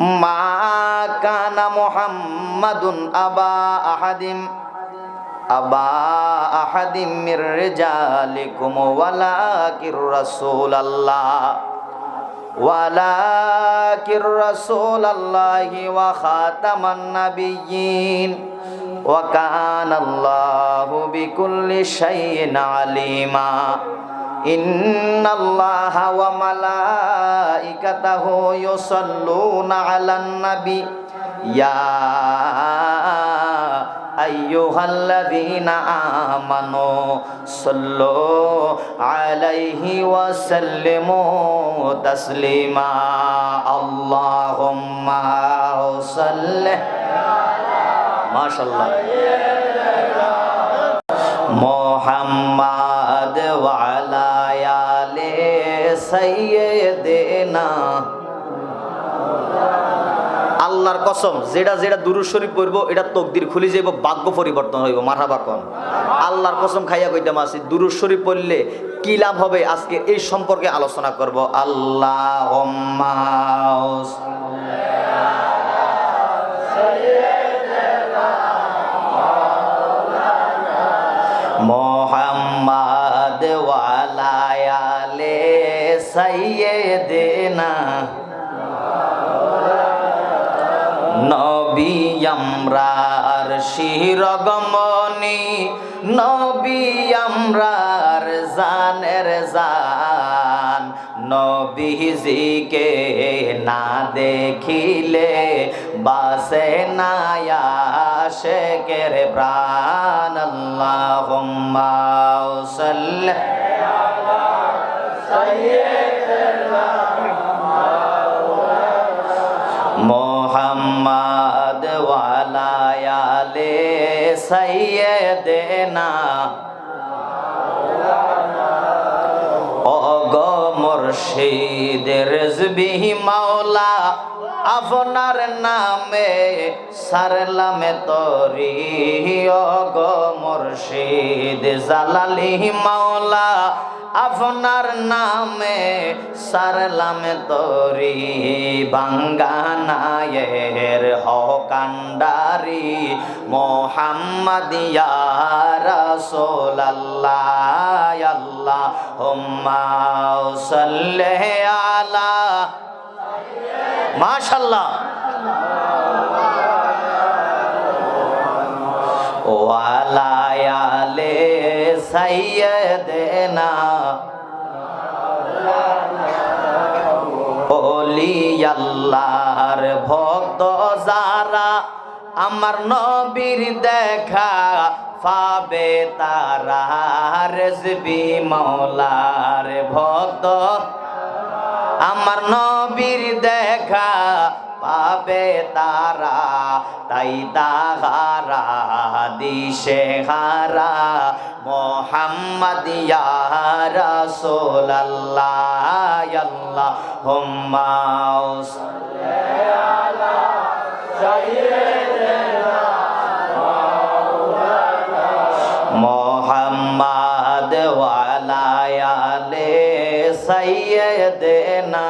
মা কানা মুহাম্মাদুন আবা আহাদিম। আবা আহাদিম মির রিজালিকুম ওয়ালাকির রাসূলাল্লাহ। ওয়ালাকির রাসূলাল্লাহি ওয়া খাতামান নাবিয়্যিন। ওয়া কানাল্লাহু বিকুল্লি শাইইন আলিমা। ইন্নাল্লাহা ওয়া মালা وملائكته يصلون على النبي. يا أيها الذين آمنوا صلوا عليه وسلموا تسليما. اللهم صل ما شاء الله আল্লাহর কসম যেটা যেটা দুরু শরীফ করব এটা তকদির খুলি যাইব, ভাগ্য পরিবর্তন হইব মাথা কম আল্লাহর কসম খাইয়া কইতাম আসি দুরু শরীফ পড়লে কি লাভ হবে? আজকে এই সম্পর্কে আলোচনা করব। আল্লাহ মোহাম্মদ ওয়ালায়ালে সাইয়েদেনা নবী আমরার শিরগমনি, নবী আমরার জানের জান। নবীজিকে না দেখিলে বাসে নায়া শেখের প্রাণ। আল্লাহুম্মা সাল্লি মোহাম্মদ ওয়ালায়ালে সাইয়েদেনা। অগ মুর্শিদ রেজবিহি মাওলা, আপনার নামে সারলামে তরি। অগ মুর্শিদ জালালিহি মাওলা আপনার নামে সারলাম তরি বাঙ্গানায়ের হকান্ডারি। মোহাম্মদ রাসূলুল্লাহ আল্লাহ হুম্মা সাল্লি আলা মাশাআল্লাহ। ওয়ালায়ালে সাইয়্যিদিনা ওলি আল্লাহর ভক্ত যারা, আমার নবীর দেখা পাবে তারা। রেজবি মৌলার ভক্ত, আমার নবীর দেখা পাবে তারা। তাই তাহারা দিশে হারা মোহাম্মদ রাসূলুল্লাহ আল্লাহ হুম্মা মোহাম্মদ ওয়ালায়ালে সাইয়্যিদিনা